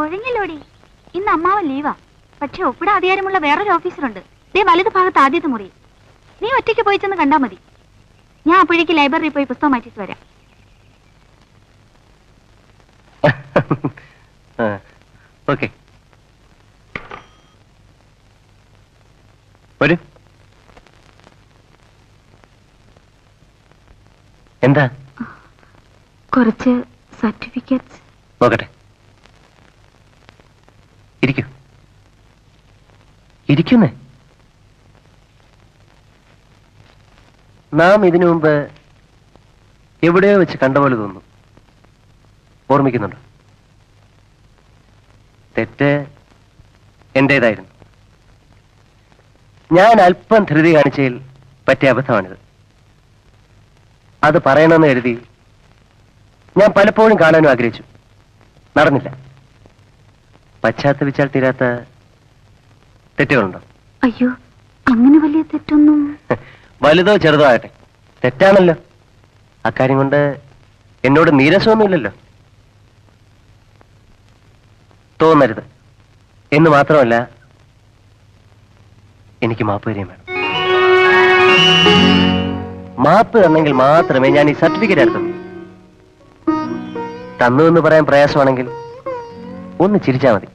ഒഴിഞ്ഞില്ലോടി ഇന്ന് അമ്മാവൻ ലീവാ. പക്ഷെ ഒപ്പിട അധികാരമുള്ള വേറൊരു ഓഫീസറുണ്ട്. ദേ വലത് ഭാഗത്ത് ആദ്യത്തെ മുറി. നീ ഒറ്റയ്ക്ക് പോയി ചെന്ന് കണ്ടാ മതി. ഞാൻ അപ്പോഴേക്ക് ലൈബ്രറിയിൽ പോയി പുസ്തകം മാറ്റിട്ട് വരാം. ഓക്കെ. വരൂ. എന്താ? കുറച്ച് സർട്ടിഫിക്കറ്റ്സ്. നോക്കട്ടെ. ഇരിക്കുന്നേ. നാം ഇതിനു മുമ്പ് എവിടെയോ വെച്ച് കണ്ട പോലെ തോന്നുന്നു. ഓർമ്മിക്കുന്നുണ്ടോ? തെറ്റ് എന്റേതായിരുന്നു. ഞാൻ അല്പം ധൃതി കാണിച്ചതിൽ പറ്റിയ അബദ്ധമാണിത്. അത് പറയണമെന്ന് എഴുതി ഞാൻ പലപ്പോഴും കാണാനും ആഗ്രഹിച്ചു. നടന്നില്ല. പശ്ചാത്തപിച്ചാൽ തീരാത്ത തെറ്റുകളുണ്ടോ. അയ്യോ അങ്ങനെ വലിയ തെറ്റൊന്നും. വലുതോ ചെറുതോ ആകട്ടെ. തെറ്റാണല്ലോ. അക്കാര്യം കൊണ്ട് എന്നോട് നീരസമൊന്നുമില്ലല്ലോ. തോന്നരുത്. എന്ന് മാത്രമല്ല എനിക്ക് മാപ്പ് വരെയും വേണം. മാപ്പ് തന്നെങ്കിൽ മാത്രമേ ഞാൻ ഈ സർട്ടിഫിക്കറ്റ് എടുത്തുള്ളൂ. തന്നു എന്ന് പറയാൻ പ്രയാസമാണെങ്കിൽ ഒന്ന് ചിരിച്ചാൽ മതി.